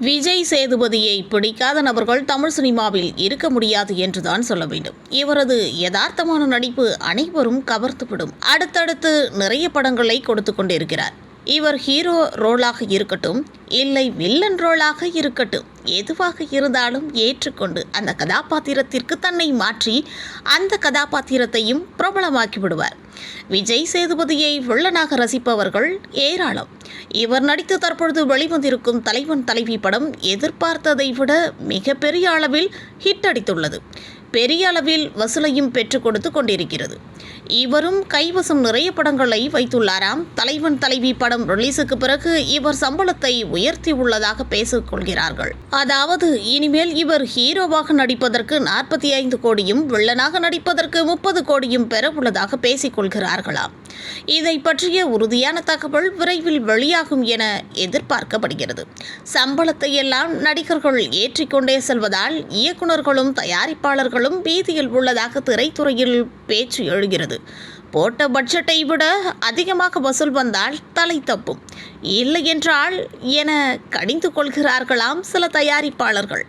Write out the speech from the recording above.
விஜய் சேதுபதியை பிடிக்காத நபர்கள் தமிழ் சினிமாவில் இருக்க முடியாது என்றுதான் சொல்ல வேண்டும். இவரது யதார்த்தமான நடிப்பு அனைவரும் கவர்த்துப்படும் அடுத்தடுத்து நிறைய படங்களை கொடுத்து கொண்டிருக்கிறார். இவர் ஹீரோ ரோலாக இருக்கட்டும் இல்லை வில்லன் ரோலாக இருக்கட்டும் எதுவாக இருந்தாலும் ஏற்றுக்கொண்டு அந்த கதாபாத்திரத்திற்கு தன்னை மாற்றி அந்த கதாபாத்திரத்தையும் பிரபலமாக்கி விடுவார் விஜய் சேதுபதியை வில்லனாக ரசிப்பவர்கள் ஏராளம். இவர் நடித்து தற்பொழுது வெளிவந்திருக்கும் தலைவன் தலைவி படம் எதிர்பார்த்ததை விட மிகப்பெரிய அளவில் ஹிட் அடித்துள்ளது. பெரிய அளவில் வசூலையும் பெற்றுக் கொடுத்து கொண்டிருக்கிறது. இவரும் கைவசம் நிறைய படங்களை வைத்துள்ளாராம். தலைவன் தலைவி படம் ரிலீஸுக்கு பிறகு இவர் சம்பளத்தை உயர்த்தி உள்ளதாக பேசிக்கொள்கிறார்கள் அதாவது இனிமேல் இவர் ஹீரோவாக நடிப்பதற்கு நாற்பத்தி ஐந்து கோடியும் வில்லனாக நடிப்பதற்கு முப்பது கோடியும் பெற உள்ளதாக பேசிக் கொள்கிறார்களாம். இதை பற்றிய உறுதியான தகவல் விரைவில் வெளியாகும் என எதிர்பார்க்கப்படுகிறது. சம்பளத்தை எல்லாம் நடிகர்கள் ஏற்றிக்கொண்டே செல்வதால் இயக்குனர்களும் தயாரிப்பாளர்களும் பீதியில் உள்ளதாக திரைத்துறையில் பேச்சு எழுகிறது. போட்ட பட்ஜெட்டை விட அதிகமாக வசூல் வந்தால் தலை தப்பும். இல்லை என்றால் என கடிந்து கொள்கிறார்களாம் சில தயாரிப்பாளர்கள்.